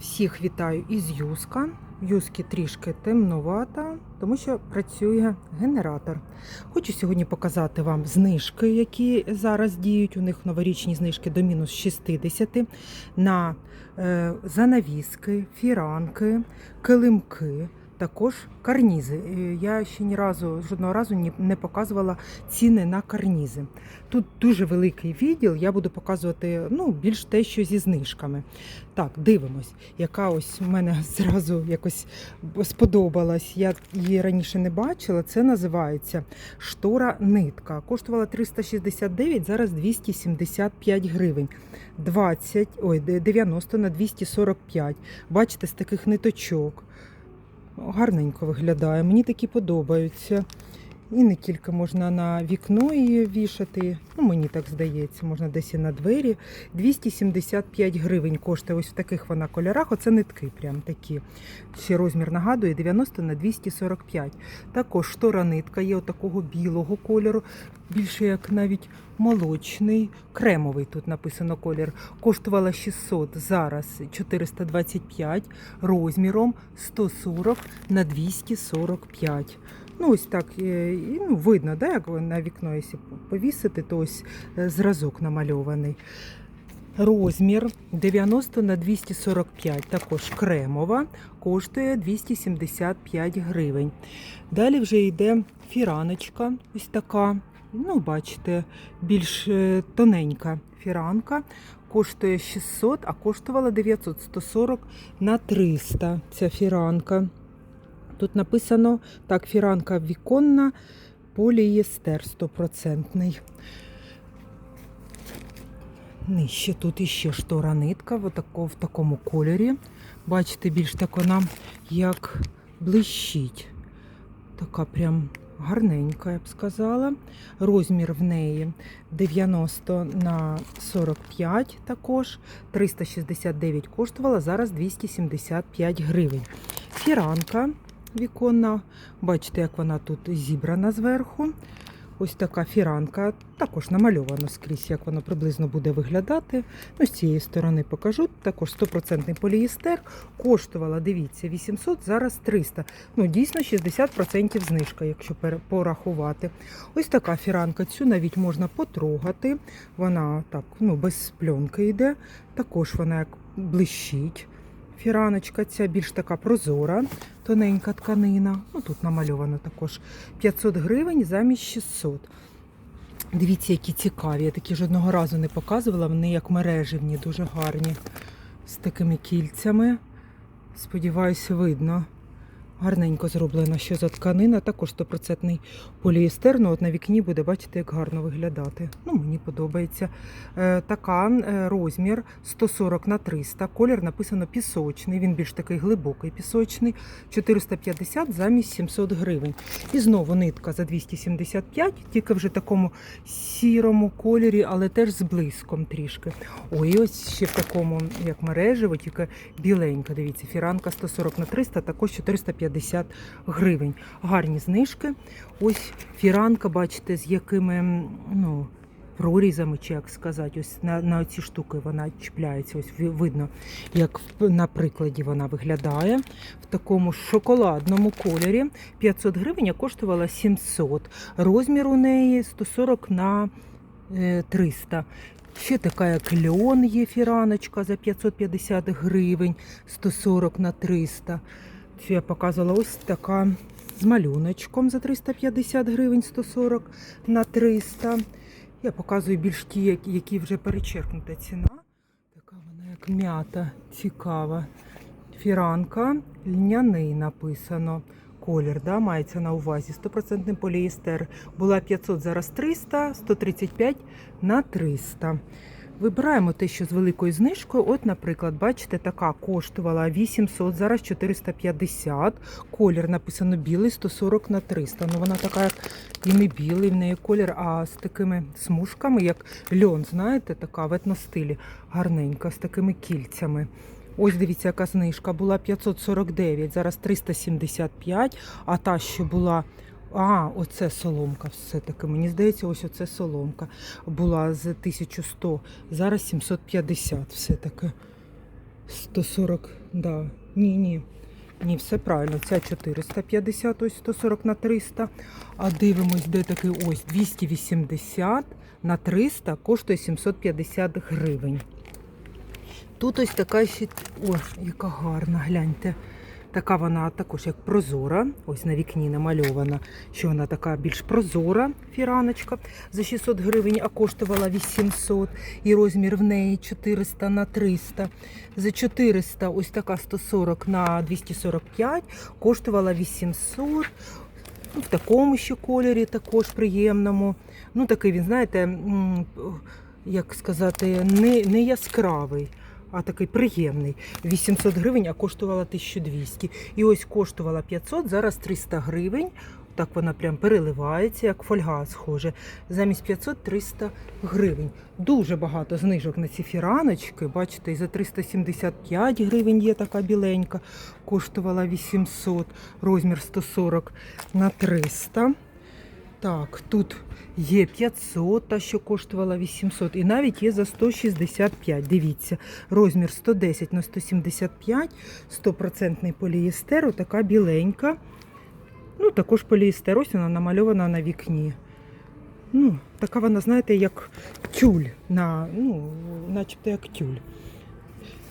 Всіх вітаю із Юска. Юскі трішки темновата, тому що працює генератор. Хочу сьогодні показати вам знижки, які зараз діють. У них новорічні знижки до мінус 60 на е, занавіски, фіранки, килимки. Також карнізи. Е, Я ще ні разу жодного разу не показувала ціни на карнізи. Тут дуже великий відділ. Я буду показувати ну, більш те, що зі знижками. Так, дивимось, яка ось в мене зразу якось сподобалась. Я її раніше не бачила. Це називається штора нитка. Коштувала 369, зараз 275 гривень. 20, ой, 90 на 245. Бачите, з таких ниточок. Гарненько виглядає. Мені такі подобаються. І не тільки можна на вікно її вішати, ну мені так здається, можна десь і на двері. 275 гривень коштує ось в таких вона кольорах. Оце нитки прям такі. Ще розмір нагадує 90 на 245. Також штора нитка є такого білого кольору, більше як навіть молочний, кремовий тут написано колір. Коштувала 600, зараз 425, розміром 140 на 245. Ну, ось так е, і, ну, видно, да, як на вікно, якщо повісити, то ось е, зразок намальований. Розмір 90 на 245, також кремова, коштує 275 гривень. Далі вже йде фіраночка, ось така. Ну, бачите, більш е, тоненька фіранка. Коштує 600, а коштувала 900, 140 на 300 ця фіранка. Тут написано так, фіранка віконна, полієстер 100%. Нижче тут іще штора нитка в, такому кольорі. Бачите, більш так вона як блищить. Така прям гарненька, я б сказала. Розмір в неї 90 на 45 також. 369 коштувала, зараз 275 гривень. Фіранка віконна. Бачите, як вона тут зібрана зверху. Ось така фіранка, також намальовано скрізь, як воно приблизно буде виглядати. Ну, з цієї сторони покажу. Також 100% полієстер. Коштувала, дивіться, 800, зараз 300. Ну, дійсно 60% знижка, якщо порахувати. Ось така фіранка. Цю навіть можна потрогати. Вона так, ну, без пленки йде. Також вона як блищить. Фіраночка ця більш така прозора, тоненька тканина. Ну, тут намальовано також 500 гривень замість 600. Дивіться, які цікаві. Я такі жодного разу не показувала. Вони як мереживні, дуже гарні. З такими кільцями. Сподіваюся, видно. Гарненько зроблена що за тканина, також 100% поліестер. Ну, от на вікні буде, бачите, як гарно виглядати. Ну, мені подобається. Е, така е, розмір 140 на 300. Колір написано пісочний. Він більш такий глибокий пісочний. 450 замість 700 гривень. І знову нитка за 275, тільки вже такому сірому кольорі, але теж з блиском трішки. Ой, ось ще в такому, як мережево, тільки біленька. Дивіться, фіранка 140 на 300, також 450 гривень. Гарні знижки. Ось фіранка, бачите, з якими ну, прорізами, чи як сказати, ось на, на ці штуки вона чіпляється. Ось видно, як на прикладі вона виглядає. В такому шоколадному кольорі 500 гривень, а коштувала 700. Розмір у неї 140 на е, 300. Ще така, як льон є фіраночка за 550 гривень, 140 на 300. Цю я показувала ось така з малюночком за 350 гривень, 140 на 300. Я показую більш ті, які- вже перечеркнута ціна. Така вона як м'ята, цікава. Фіранка, льняний написано. Колір, да, мається на увазі. 100% поліестер. Була 500, зараз 300, 135 на 300. Вибираємо те, що з великою знижкою. От, наприклад, бачите, така коштувала 800, зараз 450. Колір написано білий, 140 на 300. Ну вона така, як і не білий в неї колір, а з такими смужками, як льон, знаєте, така в етностилі гарненька, з такими кільцями. Ось дивіться, яка знижка була 549, зараз 375, а та, що була. А, оце соломка все-таки. Мені здається, ось оце соломка була з 1100, зараз 750 все-таки. 140, да. Ні, ні. Ні, все правильно. Ця 450, ось 140 на 300. А дивимось, де такий ось 280 на 300 коштує 750 гривень. Тут ось така ще. О, яка гарна, гляньте. Така вона також як прозора, ось на вікні намальована, що вона така більш прозора фіраночка за 600 гривень, а коштувала 800. І розмір в неї 400 на 300. За 400 ось така 140 на 245, коштувала 800. Ну, в такому ще кольорі також приємному. Ну, такий він, знаєте, як сказати, не, не яскравий, а такий приємний. 800 гривень, а коштувала 1200. І ось коштувала 500, зараз 300 гривень. Так вона прям переливається, як фольга схоже. Замість 500 300 гривень. Дуже багато знижок на ці фіраночки. Бачите, і за 375 гривень є така біленька. Коштувала 800, розмір 140 на 300. Так, тут є 500, та що коштувала 800, і навіть є за 165. Дивіться, розмір 110 на 175, 100% полієстер, така біленька. Ну, також полієстер, ось вона намальована на вікні. Ну, така вона, знаєте, як тюль, на, ну, начебто як тюль.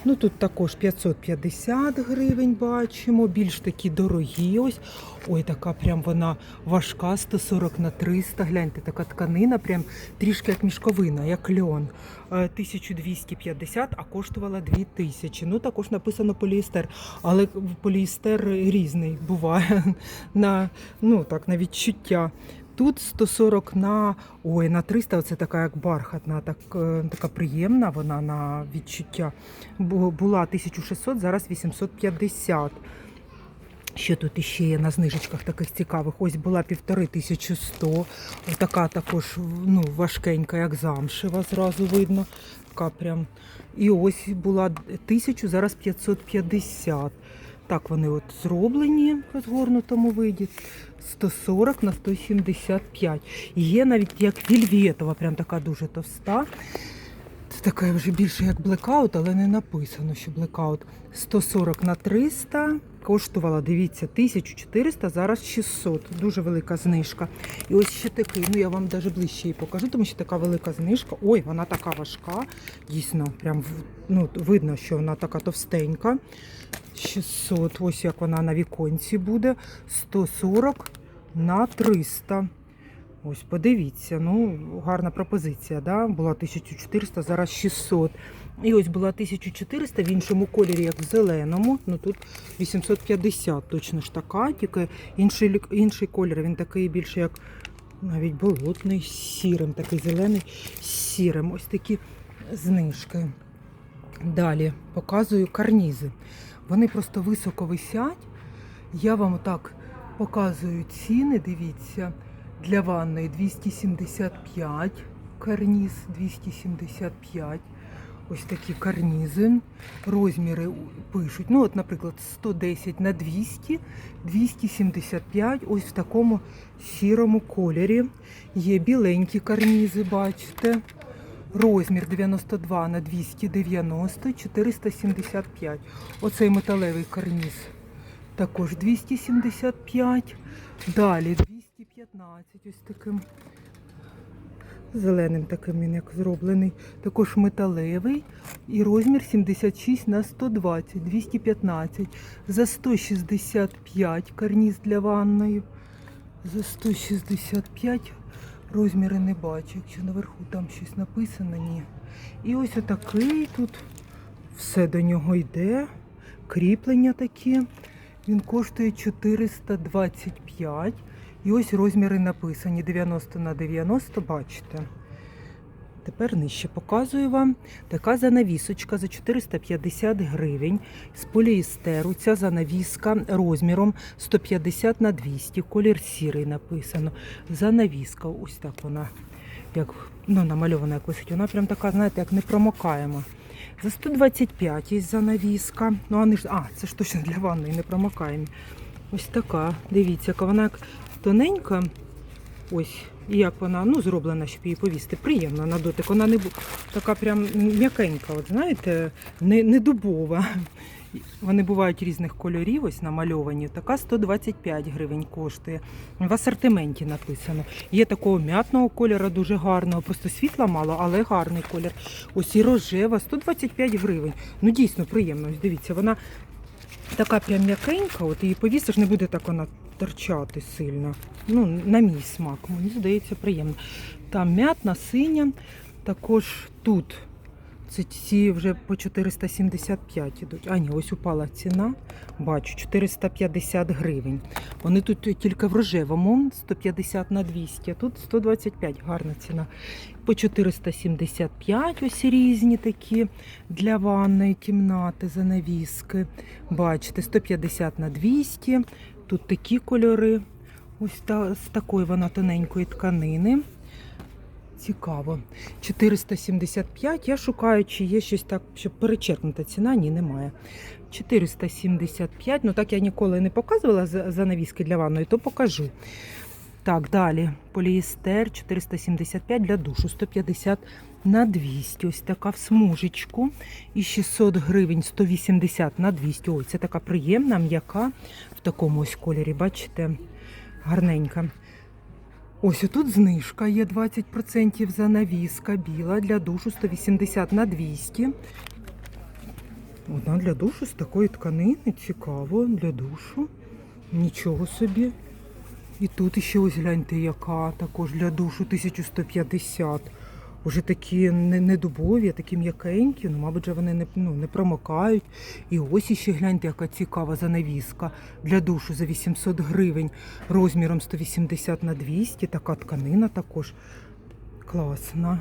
Ну тут також 550 гривень бачимо, більш такі дорогі. Ось. Ой, така прям вона важка, 140 на 300. Гляньте, така тканина, прям трішки як мішковина, як льон. Е, 1250, а коштувала 2000. Ну також написано поліестер, але поліестер різний буває на, ну, так, на відчуття. Тут 140 на ой, на 300, оце така як бархатна, так, е, така приємна вона на відчуття. Була 1600, зараз 850. Що тут іще є на знижечках таких цікавих? Ось була 1500. Така також ну, важкенька, як замшева, зразу видно. Така прям. І ось була 1000, зараз 550. Так вони от зроблені в розгорнутому виді. 140 на 175. Є навіть як вільветова, прям така дуже товста. Це така вже більше як блекаут, але не написано, що блекаут. 140 на 300. Коштувала, дивіться, 1400, зараз 600. Дуже велика знижка. І ось ще такий, ну я вам навіть ближче її покажу, тому що така велика знижка. Ой, вона така важка. Дійсно, прям ну, видно, що вона така товстенька. 600, ось як вона на віконці буде. 140 на 300. Ось, подивіться, ну, гарна пропозиція, да? була 1400, зараз 600. І ось була 1400 в іншому кольорі, як в зеленому. Ну тут 850 точно ж така, тільки інший, інший колір, він такий більше як навіть болотний, з сірим, такий зелений з сірим. Ось такі знижки. Далі показую карнізи. Вони просто високо висять. Я вам так показую ціни, дивіться. Для ванної 275 карніз, 275. Ось такі карнізи. Розміри пишуть. Ну, от, наприклад, 110 на 200, 275. Ось в такому сірому кольорі. Є біленькі карнізи, бачите. Розмір 92 на 290, 475. Оцей металевий карніз також 275. Далі 215. Ось таким зеленим таким він як зроблений. Також металевий. І розмір 76 на 120, 215. За 165 карніз для ванної. За 165 розміри не бачу. Якщо наверху там щось написано, ні. І ось отакий тут все до нього йде. Кріплення такі. Він коштує 425. І ось розміри написані 90 на 90, бачите. Тепер нижче показую вам. Така занавісочка за 450 гривень з поліестеру. Ця занавіска розміром 150 на 200. Колір сірий написано. Занавіска, ось так вона, як ну, намальована як висить. Вона прям така, знаєте, як непромокаема. За 125 є занавіска. Ну, вони ж, а, це ж точно для ванної не промокаємо. Ось така. Дивіться, яка вона як тоненька. Ось як вона ну, зроблена, щоб її повісти. Приємна на дотик. Вона не така прям м'якенька, от знаєте, не, не дубова. Вони бувають різних кольорів, ось намальовані. Така 125 гривень коштує. В асортименті написано. Є такого м'ятного кольору, дуже гарного, просто світла мало, але гарний колір. Ось і рожева, 125 гривень. Ну дійсно приємно. Ось дивіться, вона така прям м'якенька, от її повісиш, не буде так вона торчати сильно. Ну, на мій смак, мені здається, приємно. Там м'ятна, синя, також тут. Це ці вже по 475 ідуть. А ні, ось упала ціна. Бачу, 450 гривень. Вони тут тільки в рожевому 150 на 200, а тут 125 гарна ціна. По 475 ось різні такі для ванної кімнати, занавіски. Бачите, 150 на 200. Тут такі кольори. Ось та, з такої вона тоненької тканини. Цікаво. 475. Я шукаю, чи є щось так, щоб перечеркнута ціна. Ні, немає. 475. Ну так я ніколи не показувала занавіски для ванної, то покажу. Так, далі. Поліестер 475 для душу, 150 на 200. Ось така в смужечку. І 600 гривень 180 на 200. Ой, це така приємна, м'яка в такому ось кольорі. Бачите, гарненька. Ось отут знижка є 20% занавіска біла для душу 180 на 200. Одна для душу з такої тканини. Цікаво, для душу. Нічого собі. І тут ще ось гляньте, яка також для душу 1150. Уже такі не, не дубові, а такі м'якенькі, ну, мабуть, вони не, ну, не промокають. І ось іще гляньте, яка цікава занавіска для душу за 800 гривень розміром 180 на 200. Така тканина також класна.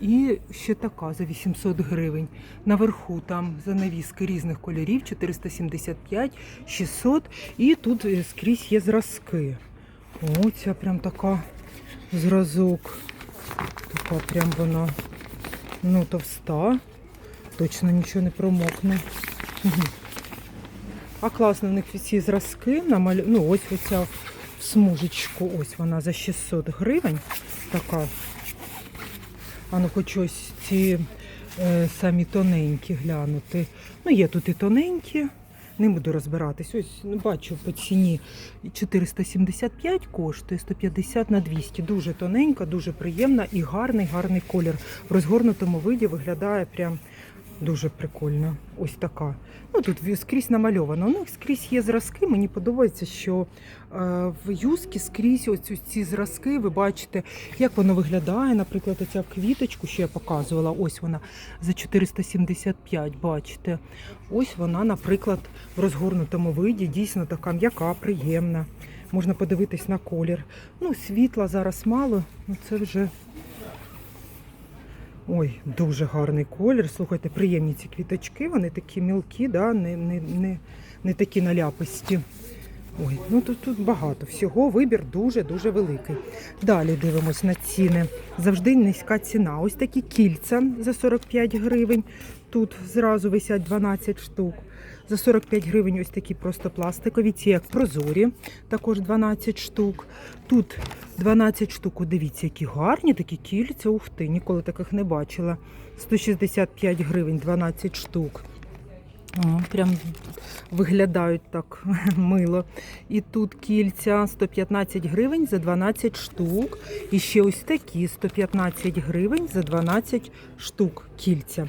І ще така за 800 гривень. Наверху там занавіски різних кольорів 475, 600. І тут е, скрізь є зразки. О, ця прям така зразок. Така прям вона ну, товста. Точно нічого не промокне. А класно в них ці зразки намалю... Ну, ось оця смужечку. Ось вона за 600 гривень. Така. А ну хоч ось ці е, самі тоненькі глянути. Ну, є тут і тоненькі. Не буду розбиратись. Ось ну, бачу по ціні 475 коштує 150 на 200. Дуже тоненька, дуже приємна і гарний, гарний колір. В розгорнутому виді виглядає прям дуже прикольно. Ось така. Ну тут скрізь намальовано. Ну, скрізь є зразки. Мені подобається, що е, в юскі скрізь ось ці зразки. Ви бачите, як воно виглядає. Наприклад, оця квіточку, що я показувала. Ось вона за 475. Бачите. Ось вона, наприклад, в розгорнутому виді дійсно така м'яка, приємна. Можна подивитись на колір. Ну, світла зараз мало, ну це вже. Ой, дуже гарний колір. Слухайте, приємні ці квіточки, вони такі мілкі, да? не, не, не, не такі наляписті. Ой, ну тут, тут багато всього, вибір дуже-дуже великий. Далі дивимось на ціни. Завжди низька ціна. Ось такі кільця за 45 гривень. Тут зразу висять 12 штук. За 45 гривень ось такі просто пластикові, ці як прозорі, також 12 штук. Тут 12 штук, дивіться, які гарні такі кільця. Ух ти, ніколи таких не бачила. 165 гривень, 12 штук. О, прям виглядають так мило. І тут кільця 115 гривень за 12 штук. І ще ось такі 115 гривень за 12 штук кільця.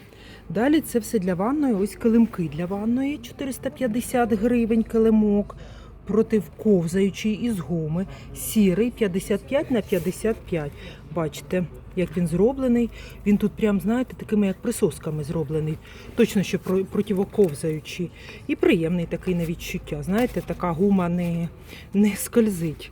Далі це все для ванної. Ось килимки для ванної 450 гривень килимок. Противковзаючий із гуми, сірий 55 на 55. Бачите, як він зроблений. Він тут прям, знаєте, такими як присосками зроблений. Точно, що про- противоковзаючий. І приємний такий на відчуття. Знаєте, така гума не, не скользить.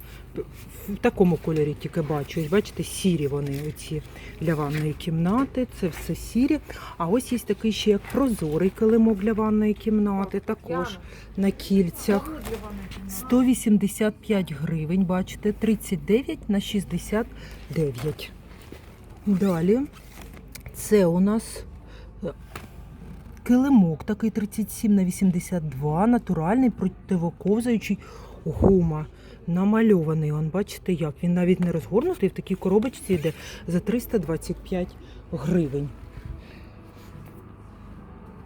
В такому кольорі тільки бачу. Бачите, сірі вони оці для ванної кімнати. Це все сірі. А ось є такий ще як прозорий килимок для ванної кімнати, також на кільцях. 185 гривень, бачите, 39 на 69. Далі це у нас е, килимок такий 37 на 82, натуральний противоковзаючий гума. Намальований. Он, бачите як? Він навіть не розгорнутий, в такій коробочці йде за 325 гривень.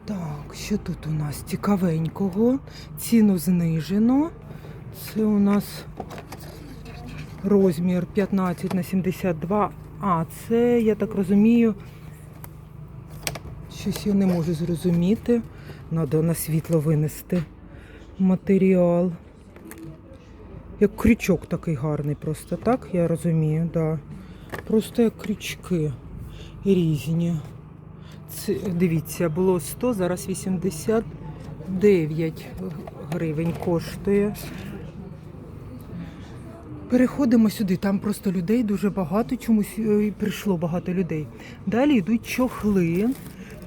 Так, що тут у нас цікавенького? Ціну знижено. Це у нас розмір 15 на 72. А, це, я так розумію, щось я не можу зрозуміти. Надо на світло винести матеріал. Як крючок такий гарний, просто так, я розумію, да. Просто як крючки різні. Це, дивіться, було 100, зараз 89 гривень коштує. Переходимо сюди, там просто людей дуже багато, чомусь е, прийшло багато людей. Далі йдуть чохли,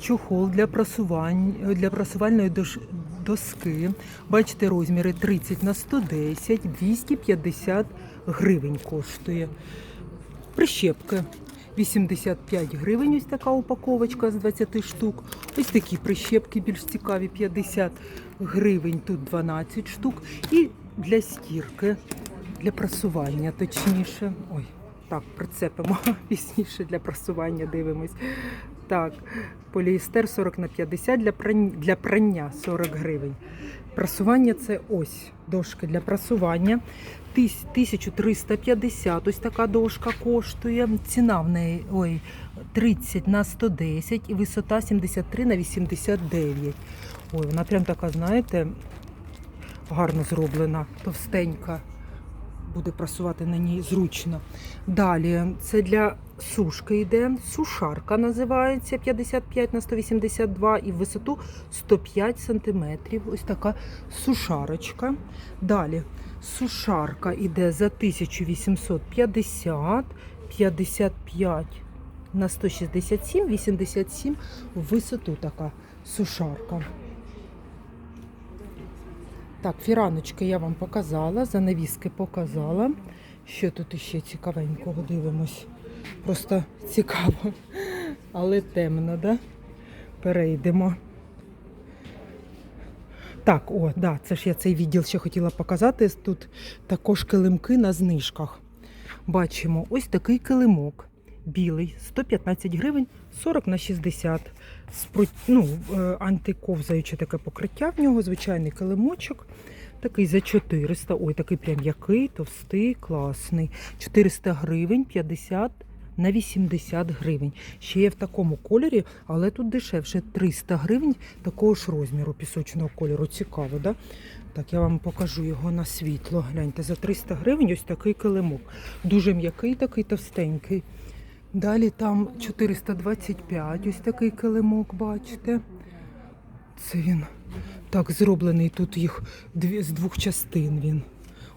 чохол для прасувань, для прасувальної дош- доски. Бачите, розміри 30 на 110, 250 гривень коштує. Прищепки 85 гривень, ось така упаковочка з 20 штук. Ось такі прищепки більш цікаві, 50 гривень, тут 12 штук. І для стірки, для прасування, точніше. Ой, так, прицепимо пізніше для прасування дивимось. Так, поліестер 40 на 50 для прання, для прання 40 гривень. Прасування це ось дошки для прасування. 1350 ось така дошка коштує. Ціна в неї ой, 30 на 110 і висота 73 на 89. Ой, вона прям така, знаєте, гарно зроблена, товстенька. Буде прасувати на ній зручно. Далі це для сушки йде. Сушарка називається 55 на 182 і в висоту 105 сантиметрів. Ось така сушарочка. Далі сушарка йде за 1850, 55 на 167, 87 в висоту така сушарка. Так, фіраночки я вам показала, занавіски показала. Що тут іще цікавенького дивимось? Просто цікаво, але темно, да? Перейдемо. Так, о, да, це ж я цей відділ ще хотіла показати. Тут також килимки на знижках. Бачимо ось такий килимок. Білий, 115 гривень, 40 на 60. Спро... Ну, е, антиковзаюче таке покриття в нього, звичайний килимочок. Такий за 400. Ой, такий прям який, товстий, класний. 400 гривень, 50 на 80 гривень. Ще є в такому кольорі, але тут дешевше 300 гривень такого ж розміру пісочного кольору. Цікаво, да? Так, я вам покажу його на світло. Гляньте, за 300 гривень ось такий килимок. Дуже м'який, такий товстенький. Далі там 425, ось такий килимок, бачите. Це він так зроблений. Тут їх дві, з двох частин він.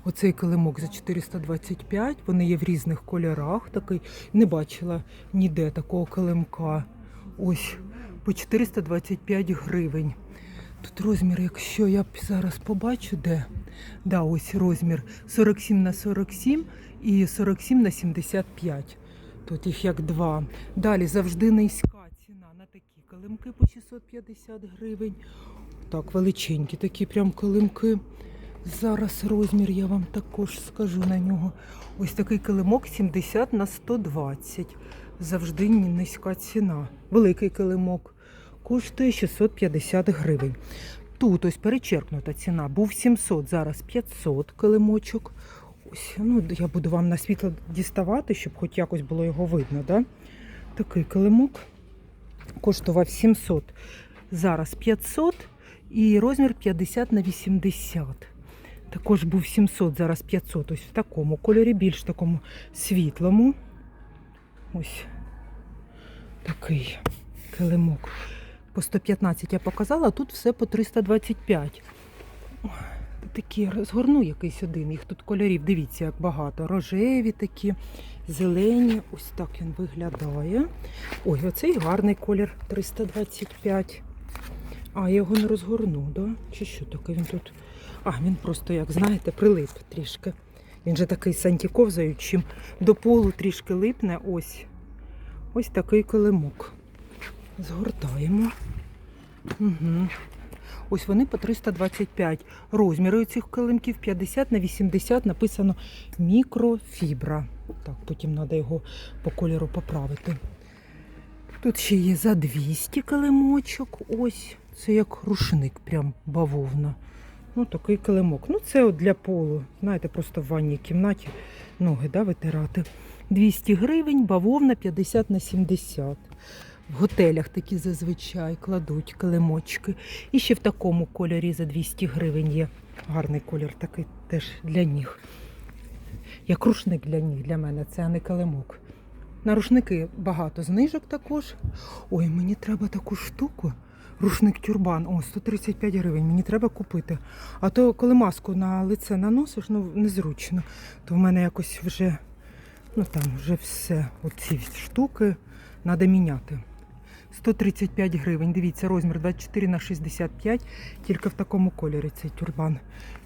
Оцей килимок за 425. Вони є в різних кольорах. Такий не бачила ніде такого килимка. Ось по 425 гривень. Тут розмір, якщо я зараз побачу, де. Да, ось розмір 47 на 47 і 47 на 75. Тут їх як два. Далі завжди низька ціна на такі килимки по 650 гривень. Так, величенькі такі прям килимки. Зараз розмір я вам також скажу на нього. Ось такий килимок 70 на 120. Завжди низька ціна. Великий килимок коштує 650 гривень. Тут ось перечеркнута ціна. Був 700, зараз 500 килимочок. Ось, ну, я буду вам на світло діставати, щоб хоч якось було його видно. Да? Такий килимок коштував 700, зараз 500 і розмір 50 на 80. Також був 700, зараз 500. Ось в такому кольорі, більш такому світлому. Ось такий килимок. По 115 я показала, а тут все по 325. Такі розгорну якийсь один. Їх тут кольорів. Дивіться, як багато. Рожеві такі, зелені. Ось так він виглядає. Ой, оцей гарний колір 325. А, я його не розгорну, да? Чи що таке він тут? А, він просто, як знаєте, прилип трішки. Він же такий з антиковзаючим. До полу трішки липне. Ось. Ось такий килимок. Згортаємо. Угу. Ось вони по 325. Розміри цих килимків 50 на 80 написано мікрофібра. Так, потім треба його по кольору поправити. Тут ще є за 200 килимочок. Ось це як рушник, прям бавовна. Ну, такий килимок. Ну, це от для полу. Знаєте, просто в ванній кімнаті ноги да, витирати. 200 гривень, бавовна 50 на 70. В готелях такі зазвичай кладуть килимочки. І ще в такому кольорі за 200 гривень є. Гарний колір такий теж для ніг. Як рушник для ніг для мене, це а не килимок. На рушники багато знижок також. Ой, мені треба таку штуку. Рушник тюрбан. О, 135 гривень. Мені треба купити. А то коли маску на лице наносиш, ну незручно. То в мене якось вже, ну там вже все. Оці штуки треба міняти. 135 гривень. Дивіться, розмір 24 на 65, тільки в такому кольорі цей тюрбан.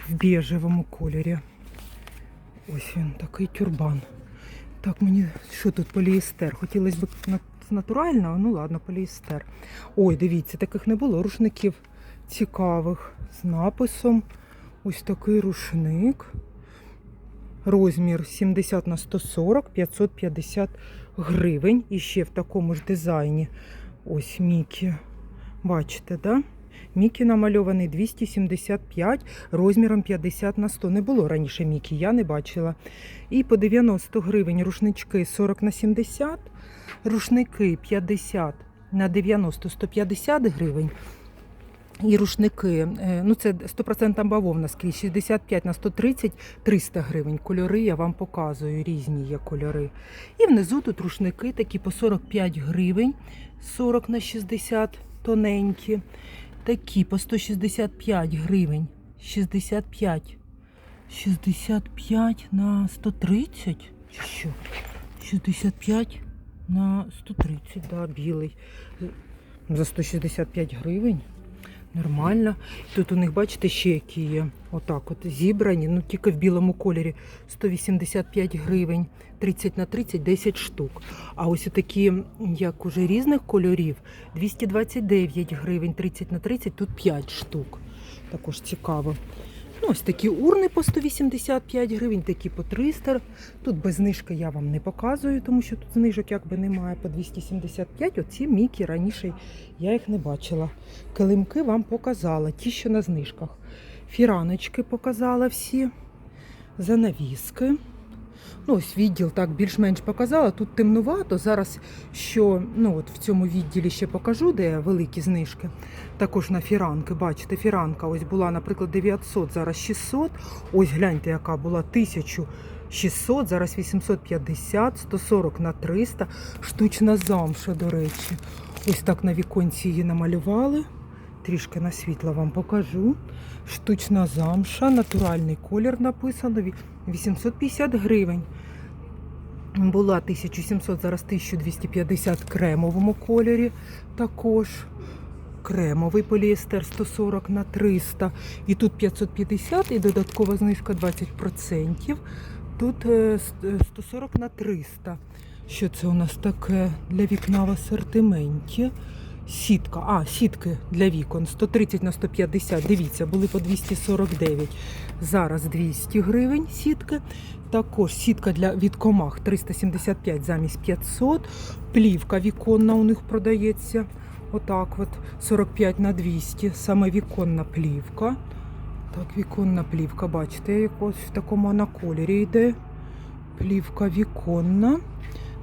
В біжевому кольорі. Ось він, такий тюрбан. Так, мені що тут поліестер? Хотілося б натурального, ну ладно, поліестер. Ой, дивіться, таких не було. Рушників цікавих з написом. Ось такий рушник. Розмір 70 на 140, 550 гривень. І ще в такому ж дизайні. Ось Мікі. Бачите, да? Мікі намальований 275 розміром 50 на 100. Не було раніше Мікі, я не бачила. І по 90 гривень рушнички 40 на 70, рушники 50 на 90 150 гривень. І рушники, е, ну це 100% бавовна скрізь, 65 на 130 300 гривень. Кольори я вам показую, різні є кольори. І внизу тут рушники такі по 45 гривень, 40 на 60 тоненькі. Такі по 165 гривень, 65. 65 на 130? Чи що? 65 на 130, да, білий. За 165 гривень. Нормально. Тут у них, бачите, ще які є. Отак от зібрані, ну тільки в білому кольорі. 185 гривень, 30 на 30, 10 штук. А ось такі, як уже різних кольорів, 229 гривень, 30 на 30, тут 5 штук. Також цікаво. Ну, ось такі урни по 185 гривень, такі по 300. Тут без знижки я вам не показую, тому що тут знижок якби немає по 275. Оці мікі раніше я їх не бачила. Килимки вам показала, ті, що на знижках. Фіраночки показала всі. Занавіски. Ну, ось відділ так більш-менш показала. Тут темнувато. Зараз що ну от в цьому відділі ще покажу, де великі знижки. Також на фіранки. Бачите, фіранка ось була, наприклад, 900, зараз 600. Ось гляньте, яка була 1600, зараз 850, 140 на 300. Штучна замша, до речі. Ось так на віконці її намалювали. Трішки на світло вам покажу. Штучна замша, натуральний колір написано. 850 гривень. Була 1700, зараз 1250 в кремовому кольорі також. Кремовий поліестер 140 на 300. І тут 550 і додаткова знижка 20%. Тут е, с- е, 140 на 300. Що це у нас таке для вікна в асортименті? Сітка. А, сітки для вікон 130 на 150. Дивіться, були по 249. Зараз 200 гривень сітки. Також сітка для від комах 375 замість 500. Плівка віконна у них продається. Отак от 45 на 200. Саме віконна плівка. Так, віконна плівка, бачите, якось в такому на кольорі йде. Плівка віконна.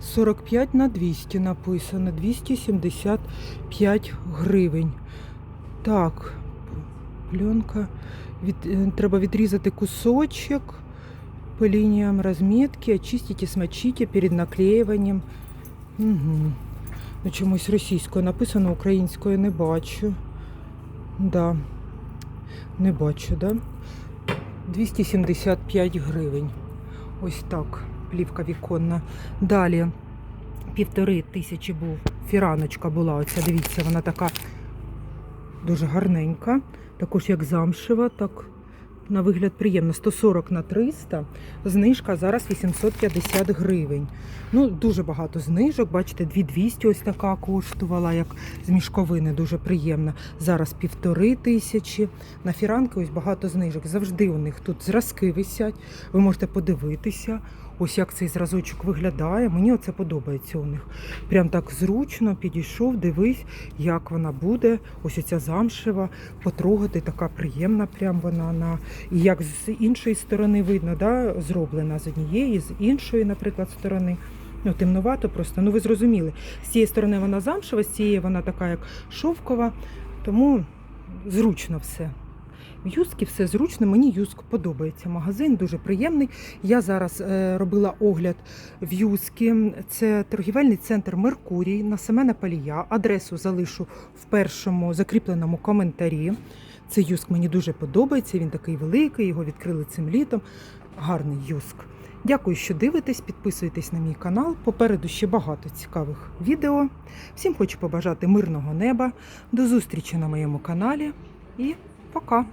45 на 200 написано. 275 гривень. Так, пленка. Від, е, треба відрізати кусочок по лініям розмітки, очистите, смочите перед наклеюванням. Угу. Ну, чомусь російською написано, українською не бачу. Да. Не бачу, да? 275 гривень. Ось так, плівка віконна. Далі півтори тисячі був. Фіраночка була. Оця, дивіться, вона така дуже гарненька. Також як замшева, так на вигляд приємно. 140 на 300, знижка зараз 850 гривень. Ну, дуже багато знижок. Бачите, 2200 ось така коштувала, як з мішковини, дуже приємна. Зараз півтори тисячі. На фіранки ось багато знижок. Завжди у них тут зразки висять. Ви можете подивитися. Ось як цей зразочок виглядає. Мені оце подобається у них. Прям так зручно підійшов, дивись, як вона буде. Ось оця замшева, потрогати, така приємна, прям вона на і як з іншої сторони видно, да, зроблена з однієї, з іншої, наприклад, сторони. Ну, темнувато просто. Ну, ви зрозуміли. З цієї сторони вона замшева, з цієї вона така, як шовкова, тому зручно все. В Юскі все зручно, мені Юск подобається. Магазин дуже приємний. Я зараз е, робила огляд в Юскі. Це торгівельний центр Меркурій на Семена Палія. Адресу залишу в першому закріпленому коментарі. Цей Юск мені дуже подобається. Він такий великий, його відкрили цим літом. Гарний Юск. Дякую, що дивитесь, підписуйтесь на мій канал. Попереду ще багато цікавих відео. Всім хочу побажати мирного неба. До зустрічі на моєму каналі і пока!